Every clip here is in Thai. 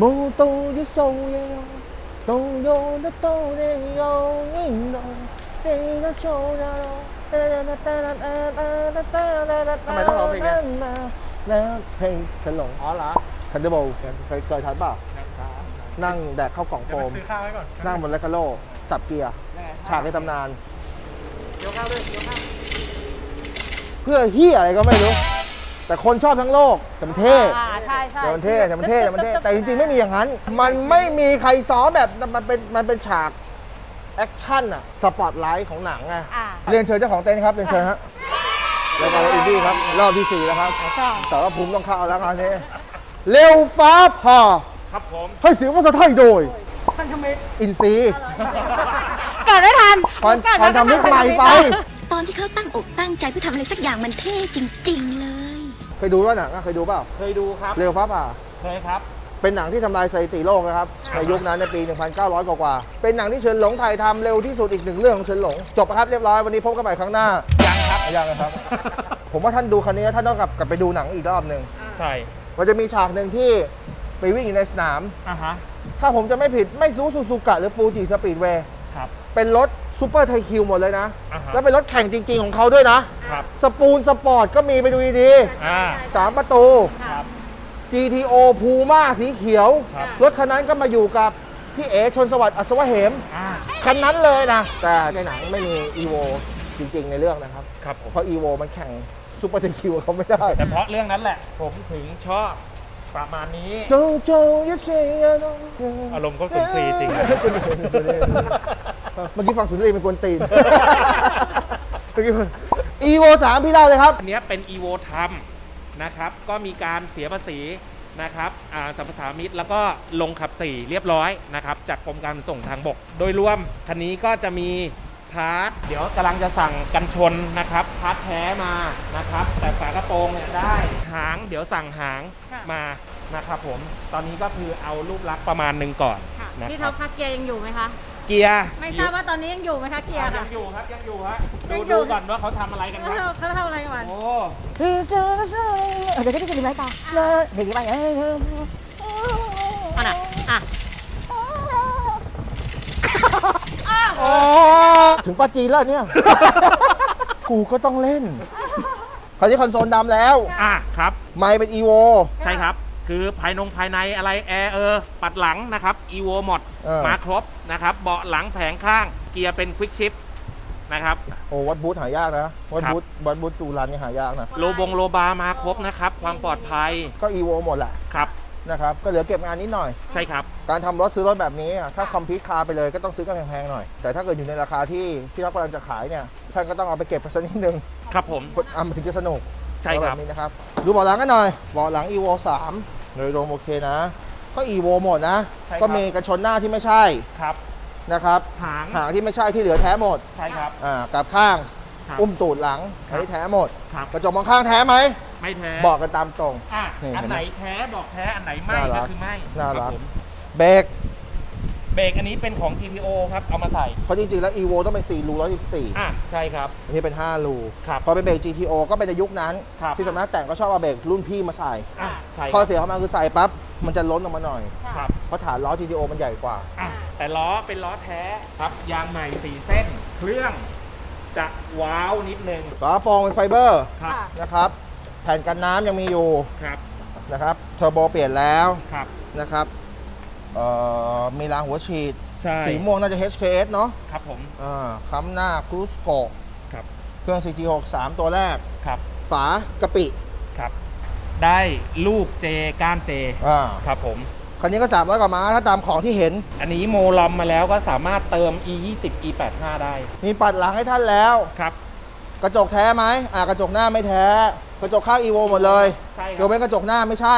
もっとよそうよ東洋のトレオインの手がそうだろทำไมต้องร้องเพลงเนี้ยแล้วเพลงฉันหลง อ๋อเหรอ ทันเดอร์โบลเคยเคยทันเปล่านั่งแดกข้าวกล่องโฟ เดี๋ยวไป ม ซื้อข้าวไว้ก่อน นั่งบนแลคคาโลสับเกียร์ ฉากในตำนาน เดี๋ยวข้าวด้วยเดี๋ยวข้าว เพื่อเฮียอะไรก็ไม่รู้ แต่คนชอบทั้งโลกแต่มันเท่อ่าใช่ใช่แต่มันเท่แต่มันเท่แต่มันเท่แต่จริงๆไม่มีอย่างนั้น มันไม่มีใครซ้อมแบบมันเป็นมันเป็นฉากแอคชั่นอะสปอตไลท์ของหนังไงอ่าเรียนเชิญเจ้าของเต็นท์ครับเรียนเชิญฮะรายการอินดี้ครับรอบที่สี่แล้วครับใช่สารภูมิต้องเข้าแล้วคราวนี้เร็วฟ้าผ่าครับผมให้เสียงภาษาไทยโดยพันธมิตรอินซีย์เกิดไม่ทันพันเกิดพันธมิตรใหม่ไป ตอนที่เขาตั้งอกตั้งใจเพื่อทำอะไรสักอย่างมันเท่จริง ๆ เลยเค ยดูว่าหนังอะเคยดูเปล่าเคยดูครับเร็วฟ้าผ่า เคยครับ เป็นหนังที่ทำลายสถิติโลกนะครับในยุคนั้นในปี 1900 กว่ากว่าๆเป็นหนังที่เฉินหลงถ่ายทำเร็วที่สุดอีกหนึ่งเรื่องของเฉินหลง จบแล้วครับเรียบร้อยวันนี้พบกันใหม่ครั้งหน้ายังครับยังนะครับ ผมว่าท่านดูคันนี้แล้วท่านต้องกลับกลับไปดูหนังอีกรอบหนึ่งใช่มันจะมีฉากหนึ่งที่ไปวิ่งอยู่ในสนาม อะฮะ ถ้าผมจะไม่ผิดไม่รู้ซูซูกะหรือฟูจิสปีดเวย์ครับ เป็นรถ ซูเปอร์ไทคิวหมดเลยนะ อ่าฮะ แล้วเป็นรถแข่งจริง ๆของเขาด้วยนะ ครับ สปูนสปอร์ตก็มีไปดูดีอ่า ๆสามประตู ครับ GTO พูม่าสีเขียว ครับ รถคันนั้นก็มาอยู่กับพี่เอชนสวัสดิ์อัศวะเหม อ่าคันนั้นเลยนะ แต่ในหนังไม่มี EVO จริงๆในเรื่องนะครับ ครับผม เพราะ EVO มันแข่งซูเปอร์ไทคิวเขาไม่ได้ แต่เพราะเรื่องนั้นแหละ ผมถึงชอบประมาณนี้โจโจยัสเซียโนอารมณ์เขาสุนทรีย์จริง เมื่อกี้ฟังสุนทรีย์เป็นกวนตีนเมื่อกี้ EVO 3พี่เล่าเลยครับ อันเนี้ยเป็น EVO ทำนะครับ ก็มีการเสียภาษีนะครับอ่าสัมปทานมิตรแล้วก็ลงขับสี่เรียบร้อยนะครับ จากกรมการขนส่งทางบก โดยรวมคันนี้ก็จะมีพาร์ทเดี๋ยวกำลังจะสั่งกันชนนะครับพาร์ทแท้มานะครับ แต่ฝากระโปรงเนี่ยได้หาง เดี๋ยวสั่งหางค่ะ มานะครับผม ตอนนี้ก็คือเอารูปลักษณ์ประมาณหนึ่งก่อนค่ะนะพี่ครัท็อปปคะเกียร์ยังอยู่ไหมคะ เกียร์ไม่ทราบว่าตอนนี้ยังอยู่ไหมคะเกียร์ยัค่ะ งอยู่ครับยังอยู่ฮะยัดูงอยู่ ดูก่อนว่าเขาทำอะไรกันครับเขาเขาทำอะไรกันโอ้เดี๋ยวจะถึงไหมตาเดี๋ยวไปเอออะน่ะอะถึงปาจีนแล้วเนี่ย กูก็ต้องเล่นคราวนี้คอนโซลดำแล้ว อะครับ ไมค์เป็น EVO ใช่ครับ คือภายนงภายในอะไรแอร์เออ ปัดหลังนะครับ e v o หมดเออ มาครบนะครับเบาะหลังแผงข้างเกียร์เป็นควิกชิปนะครับ โอ้วัดบูธหายากนะวัดครับ บูธวัดบูธจูรันนี่หายากนะ โลบงโลบามาครบนะครับ ความปลอดภัยก็ EVO หมดแหละครับ นะครับ ก็เหลือเก็บงานนิดหน่อย ใช่ครับ การทำรถซื้อรถแบบนี้อะถ้าคอมพิวคาร์ไปเลยก็ต้องซื้อกันแพงๆหน่อย แต่ถ้าเกิดอยู่ในราคาที่พี่รักกำลังจะขายเนี่ยท่านก็ต้องเอาไปเก็บไปสักนิดนึงครับผมอะมันถึงจะสนุก ใช่ครับแนี้นะครับ ดูเบาะหลังกันหน่อย เบาะหลัง EVO 3โดยรวมโอเคนะ ก็ EVO หมดนะ ใช่ครับ ก็มีกันชนหน้าที่ไม่ใช่ครับนะครับ หางหางที่ไม่ใช่ที่เหลือแท้หมด ใช่ครับ อ่ากับข้าง ครับอุ้มตูดหลังครัอับ นนี้แท้หมด ครับกระจกมองข้างแท้ไหม ไม่แท้บอกกันตามตรง อะนี่อันเห็นไหมไหนแท้บอกแท้อันไหนไม่น่ารัก็กคือไม่น่ารัก คบผมเบรก เบรกอันนี้เป็นของ TPO ครับ เอามาใส่เพราะจริงๆ แล้ว EVO ต้องเป็น4รู114อะใช่ครับ อันนี้เป็น 5 รูครับ พอเป็นเบรก GTO ก็เป็นในยุคนั้น ครับ ที่สำนักแต่งก็ชอบเอาเบรกรุ่นพี่มาใส่ อะใช่คข้อรับเสียของมันคือใส่ปั๊บ มันจะล้นออกมาหน่อยครับเพราะฐานล้อ GTO มันใหญ่กว่า อะแต่ล้อเป็นล้อแท้ครับ ยางใหม่สีเส้น เครื่องจะว้าวนิดนึงฝาโปร่งเป็นไฟเบอร์ครับนะครับ แผ่นกันน้ำยังมีอยู่ครับนะครับ เทอร์โบเปลี่ยนแล้วครับนะครับ เอ่อมีรางหัวฉีด ใช่สีม่วงน่าจะ HKS เนาะครับผมอ่าค้ำหน้าครูสโกครับเครื่อง CT6 3 ตัวแรก ครับฝากะปิครับ ได้ลูกเจก้านเจอ่าครับผม คันนี้ก็300กว่าม้าถ้าตามของที่เห็น อันนี้โมลอมมาแล้วก็สามารถเติม e 2 0 e 8 5ได้มีปัดหลังให้ท่านแล้ว ครับ กระจกแท้ไหมอ่ากระจกหน้าไม่แท้ กระจกข้าง EVO หมดเลยใช่คยรักเว้นกระจกหน้าไม่ใช่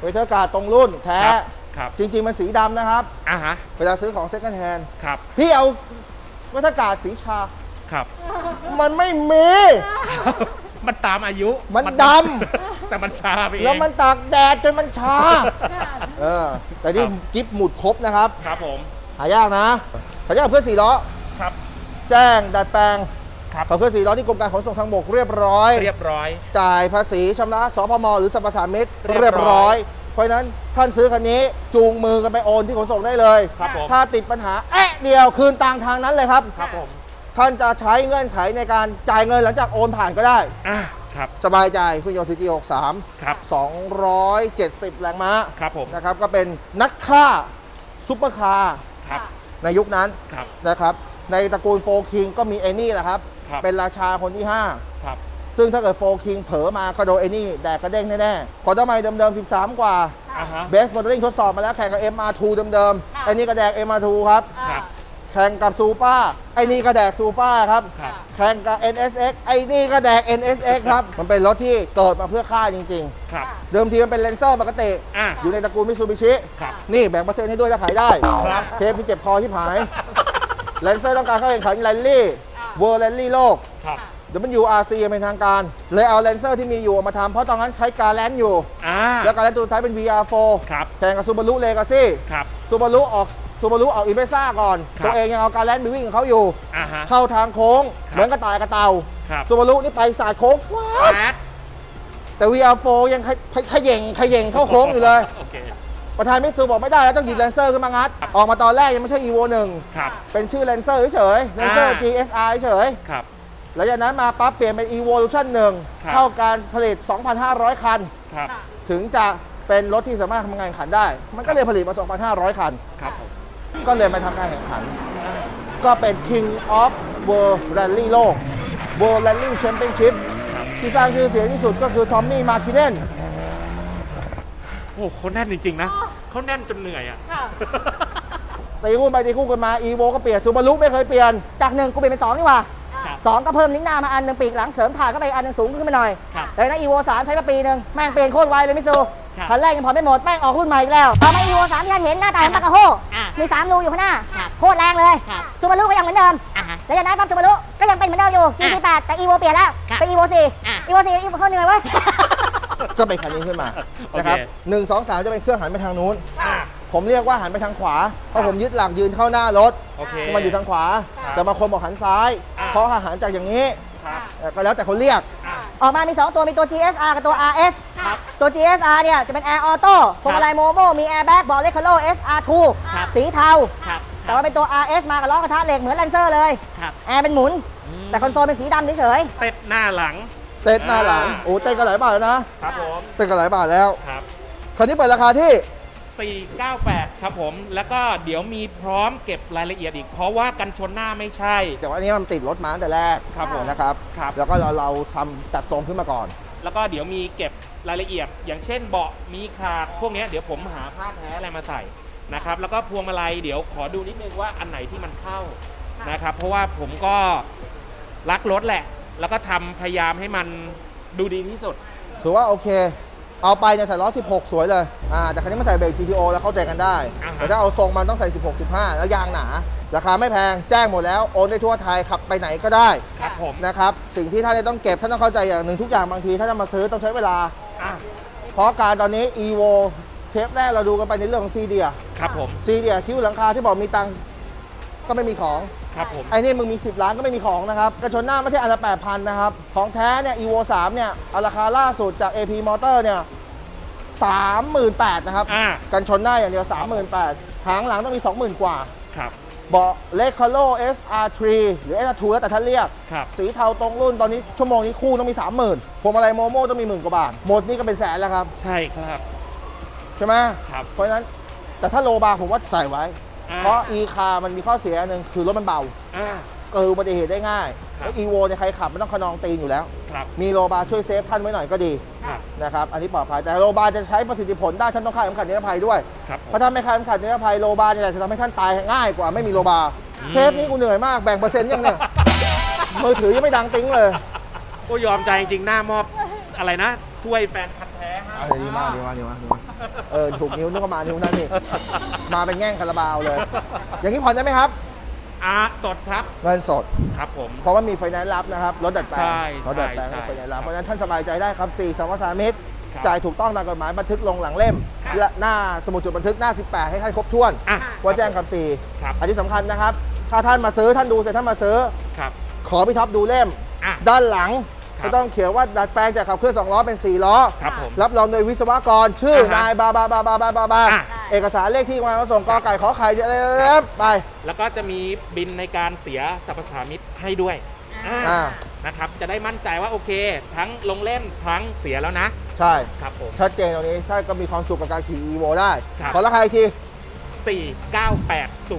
เวเทอร์การ์ดตรงรุ่นแท้ ครับ ครับ จริง ๆ มันสีดำนะครับ อะฮะ เวลาซื้อของเซ็ c น n d แ a น d ครับ พี่เอาเวเทอร์การ์ดสีชา ครับ มันไม่มี มันตามอายุ มันดแต่มันชาไปเอง แล้วมันตากแดดจนมันชา เออ แต่นี่ครับจิ๊บหมุดครบนะครับ ครับผม หายากนะหายากเพื่อนสี่ล้อ ครับ แจ้งดัดแปลงครับขับเคลื่อนสี่ล้อที่กรมการขนส่งทางบกเรียบร้อย เรียบร้อย จ่ายภาษีชำระสพมหรือสรรพสามิตเรีเรียยบบร้ร้ออยยเพ ราะฉะนั้นท่านซื้อคันนี้จูงมือกันไปโอนที่ขนส่งได้เลย ครับผม ถ้าติดปัญหาแอะเดียวคืนตังค์ทางนั้นเลยครับ ครับผม ท่านจะใช้เงื่อนไขในการจ่ายเงินหลังจากโอนผ่านก็ได้ อะครับ สบายใจเครื่องยนต์ซีจี63ครับ270 แรงม้าครับผม นะครับก็เป็นนักฆ่าซุปเปอร์คาร์ครับ ในยุคนั้นครับ นะครับในตระกูลโฟคิงก็มีไอ้นี่แหละครับ ครับ เป็นราชาคนที่ครับ5 ซึ่งถ้าเกิดโฟคิงเผลอมาก็โดนไอ้นี่แดกกระเด้งแน่ๆขอทำไมเดิมๆ 13 กว่าอ่าฮะ เบสมอเตอร์ลิงทดสอบมาแล้วแข่งกับ MR2 เดิมๆไอ้นี่ก็แดก MR2 ครับครับ แข่งกับซูเปอร์ไอ้นี่ก็แดกซูเปอร์ครับ ครับ แข่งกับ NSX ไอ้นี่ก็แดก NSX ครับ มันเป็นรถที่เกิดมาเพื่อค่ายจริง ครับ ๆ เดิมทีมันเป็นเลนเซอร์ปกติ อะอยู่ในตระกูลมิซูบิชิ ครับ นี่แบ่งเปอร์เซ็นต์ให้ด้วยถ้าขายได้ ครับ เทปที่เจ็บคอที่หายเลนเซอร์ต้องการเข้าแข่งขันแรลลี่ เวอร์แรลลี่โลก ครับ เดี๋ยวมัน URC เป็นทางการ เลยเอาเลนเซอร์ที่มีอยู่มาทำเพราะตอนนั้นใช้การแลนอยู่ อ่าแล้วการแลนตัวสุดท้ายเป็น VR4 ครับแข่งกับซูบารุเลกาซี่ครับ ซูบารุออกซูบารุออกอิมเพซ่าก่อน ครับตัวเองยังเอาการแลนไปวิ่งกับเขาอยู่ อ่าฮะเข้าทางโค้ง ครับ เหมือนกระต่ายกระเต่าครับซูบารุนี่ไปสาดโค้งฟ้าบแอดแต่ VR4 ยังขยขย่งขย่งเข้าโค้งอยู่เลย โอเค ประธานมิตซูบอกไม่ได้แล้วต้องหยิบแลนเซอร์ขึ้นมางัด ออกมาตอนแรกยังไม่ใช่ Evo ครับ1เป็นชื่อแลนเซอร์เฉยๆแลนเซอร์ อ่า GSR เฉยครับ ๆแล้วจากนั้นมาปั๊บเปลี่ยนเป็น Evolution ครับ 1 เข้าการผลิต 2,500 คัน ครับถึงจะเป็นรถที่สามารถทำงานแข่งขันได้ มันก็เลยผลิตมา 2,500 คัน ครับผมก็เลยมาทำการแข่งขัน ก็เป็น King of World Rally โลก World Rally Championship ครับที่สร้างชื่อเสียงที่สุดก็คือทอมมี่มาร์คิเนนโอ้เขาแน่นจริง ๆ นะ เขาแน่นจนเหนื่อยอะ ค่ะ ตีคู่ไปตีคู่กันมา Evo ก็เปลี่ยนซูบารุไม่เคยเปลี่ยน จากหนึ่งกูเปลี่ยนเป็นสองนี่หว่าครับ สองก็เพิ่มลิ้นหน้ามาอันหนึ่งปีกหลังเสริมถ่านเข้าไปอันหนึ่งสูงขึ้นมาหน่อยครับแล้วนะอีโวสามใช้มาปีหนึ่งแม่งเปลี่ยนโคตรไวเลยมิซูครับคันแรกยังผ่อนไม่หมดแม่งออกรุ่นใหม่อีกแล้ว ต่อมาอีโวสามที่ท่านเห็นหน้าตาเหมือนปากกาโฮอะมีสามรูอยู่ข้างหน้า ครับโคตรแรงเลยครับ ซูบารุก็ยังเหมือนเดิม อะฮะ แล้วจากนั้นปั๊บซูบารุก็ยังเป็นเหมือนเดิมอยู่ G48 แต่อีโวเปลี่ยนแล้ว ครับเป็นอีโวสี่อะอีโวสี่อีโวเขาเหนื่อยเว้ย ก็เป็นคันนี้ขึ้นมา นะครับโอเค หนึ่งสองสามจะเป็นเครื่องหันไปทางนู้น อะ ผมเรียกว่าหันไปทางขวา เพราะผมยึดหลักยืนเข้าหน้ารถโอเค มันอยู่ทางขวา ครับแต่บางคนบอกหันซ้าย อ่า เพราะถ้าหันจากอย่างนี้ครับ เอ่อก็แล้วแต่คนเรียก อะ ออกมา มี 2 ตัว มีตัว GSR กับตัว RS ครับตัว GSR เนี่ย จะเป็น Air Auto พวงมาลัยโมโมมี Airbag บอร์ดเลคโล SR2 ครับ สีเทา ครับ แต่ว่าเป็นตัว RS มากับล้อกระทะเหล็กเหมือนแลนเซอร์เลย ครับ แอร์เป็นหมุนแต่คอนโซลเป็นสีดำเฉยเต็ดหน้าหลัง เต้นหน้าหลัง อ่า โอ้เต้นกันหลายบาทแล้วนะ ครับผม เต้นกันหลายบาทแล้ว ครับคันนี้เปิดราคาที่ 498 ครับผม แล้วก็เดี๋ยวมีพร้อมเก็บรายละเอียดอีก เพราะว่ากันชนหน้าไม่ใช่ แต่ว่าอันนี้มันติดรถมาตั้งแต่แรกครับผมนะครับ ครับ แล้วก็เราเราทำตัดทรงขึ้นมาก่อน แล้วก็เดี๋ยวมีเก็บรายละเอียด อย่างเช่นเบาะมีขาดพวกเนี้ยเดี๋ยวผมหาผ้าแท้อะไรมาใส่นะครับ แล้วก็พวงมาลัยเดี๋ยวขอดูนิดนึงว่าอันไหนที่มันเข้านะครับ เพราะว่าผมก็รักรถแหละ แล้วก็ทำพยายามให้มันดูดีที่สุด ถือว่าโอเค เอาไปเนี่ยใส่ล้อ 16 สวยเลย อ่า แต่คันนี้มันใส่เบรก GTO แล้วเข้าใจกันได้ อ่าฮะ แต่ถ้าเอาทรงมันต้องใส่ 16 15 แล้วยางหนา ราคาไม่แพง แจ้งหมดแล้ว โอนได้ทั่วไทย ขับไปไหนก็ได้ ครับผมนะครับ สิ่งที่ท่านจะต้องเก็บ ท่านต้องเข้าใจอย่างหนึ่งทุกอย่างบางทีถ้าจะมาซื้อต้องใช้เวลา อะเพราะการตอนนี้ EVO เทปแรกเราดูกันไปในเรื่องของซีเดียครับผมซีเดียคิ้วหลังคาที่บอกมีตังค์ก็ไม่มีของ ครับผม ไอ้นี่มึงมี 10 ล้านก็ไม่มีของนะครับ กระชนหน้าไม่ใช่อันละ8,000 นะครับ ของแท้เนี่ย evo 3 เนี่ยเอาราคาล่าสุดจาก ap motor เนี่ย 38,000นะครับ อะกันชนหน้าอย่างเดียว 38,000หางหลังต้องมี 20,000 กว่า ครับ เบาะ l e c o l o SR3 หรือ SR2 แล้วแต่ท่านเรียก ครับ สีเทาตรงรุ่นตอนนี้ชั่วโมงนี้คู่ต้องมี 30,000พวงมาลัยโมโม่ต้องมีหมื่นกว่าบาทหมดนี่ก็เป็นแสนแล้วครับ ใช่ครับ ใช่ไหมครับเพราะฉะนั้นแต่ถ้าโลบาร์ผมว่าใส่ไว้ อ่เพราะ e คามันมีข้อเสียอันหนึ่งคือรถมันเบา อะ เกิดอุบัติเหตุได้ง่าย ครับ แล้ว evo เนี่ยใครขับมันต้องขนองตีนอยู่แล้ว ครับ มีโลบาร์ช่วยเซฟท่านไว้หน่อยก็ดีครับ นะครับ อันนี้ปลอดภัย แต่โลบาร์จะใช้ประสิทธิผลได้ท่านต้องคาดเข็มขัดนิรภัยด้วย ครับผม เพราะถ้าไม่คาดเข็มขัดนิรภัยโลบาร์เนี่ยแหละจะทำให้ท่านตายง่ายกว่าไม่มีโลบาร์อืม เทปนี้กูเหนื่อยมากแบ่งเปอร์เซ็นต์ยังเนี่ย มือถือยังไม่ดังติ้งเลยก็ยอมใจจริงๆ หน้ามอบอะไรนะ ถ้วยแฟนพันธ์แท้ให้อะดีมากดีมากดีมากดีมากเออถูกนิ้วนึกว่ามานิ้วนั่นนี่มาเป็นแง่งคาราบาวเลย อย่างนี้ผ่อนได้ไหมครับ อะสดครับเงินสด ครับผม เพราะว่ามีไฟแนนซ์รับนะครับรถดัดแปลงใช่รถดัดแปลงใช่มีไฟแนนซ์รับ ใช่เพราะฉะนั้นท่านสบายใจได้ครับ4สัมภาษามิตรครับจ่ายถูกต้องตามกฎหมายบันทึกลงหลังเล่ม ครับและหน้าสมุดจดบันทึกหน้า 18 ให้ท่านครบถ้วน อะว่าแจ้งกับครับ 4อันที่สำคัญนะครับ ถ้าท่านมาซื้อท่านดูเสร็จท่านมาซื้อ ครับ ขอพี่ท็อปดูเล่ม อะ ด้านหลังครับ ก็ต้องเขียนว่าดัดแปลงจากขับเคลื่อน2ล้อเป็น 4 ล้อ ครับผม รับรองโดยวิศวกรชื่ออ่าฮะนายบาบาบาบาบาบาบาอะ เอกสารเลขที่มาส่งกอไก่ขอไข่เจ๊ไป แล้วก็จะมีบินในการเสียสรรพสามิตให้ด้วยอ่าอ่า นะครับ จะได้มั่นใจว่าโอเค ทั้งลงเล่นทั้งเสียแล้วนะ ใช่ ครับผม ชัดเจนตรงนี้ถ้าก็มีความสุขกับการขี่ evo ได้ ครับ ขอราคาอีกที 498 000 498000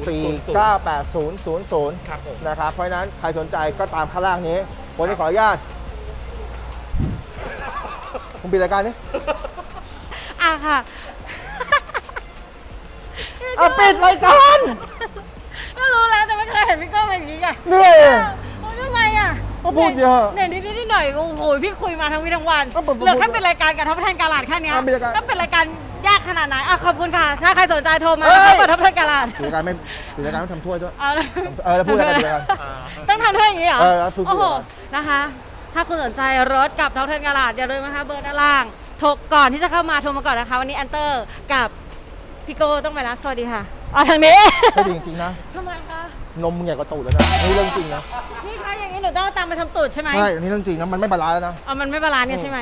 ครับผม นะครับ เพราะฉะนั้น ใครสนใจก็ตามข้างล่างนี้ วันนี้ขออนุญาต คุณปิดรายการนี้อะค่ะอะปิดรายการก็รู้แล้วแต่ไม่เคยเห็นพี่โก้เป็นอย่างนี้ไงนี่โอ้ยทำไมอะก็พูดเยอะเนี่ยนิดนิดหน่อยโอ้โหพี่คุยมาทั้งวี่ทั้งวันก็ผมเหลือแค่เป็นรายการกับท็อปแทนกาลาดแค่เนี้ยอะเป็นรายการแล้วเป็นรายการยากขนาดไหนอะขอบคุณค่ะ ถ้าใครสนใจโทรมาเอ้ยนะคะเปิดท็อปแทนกาลาดปิดรายการไม่ปิดรายการไม่ทำถ้วยด้วยเอาเลยเออแล้วพูดอะไรกันปิดรายการต้องทำด้วยอย่างนี้เหรอเออแล้วพูดโอ้โหพูดอะไรนะคะ ถ้าคุณสนใจรถกับท็อปแทนกาลาดอย่าลืมนะคะเบอร์ด้านล่างโทรก่อนที่จะเข้ามาโทรมาก่อนนะคะ วันนี้แอนเตอร์กับพี่โก้ต้องไปแล้วสวัสดีค่ะอ๋อทางนี้ไม่ดีจริงๆนะทำไมคะนมมึงใหญ่กว่าตูดแล้วนะนี่เรื่องจริงนะนี่คะอย่างนี้หนูต้องเอาตังค์ไปทำตูดใช่ไหมใช่อันนี้เรื่องจริงนะมันไม่บาลานซ์แล้วนะเอามันไม่บาลานซ์เนี่ยใช่ไหม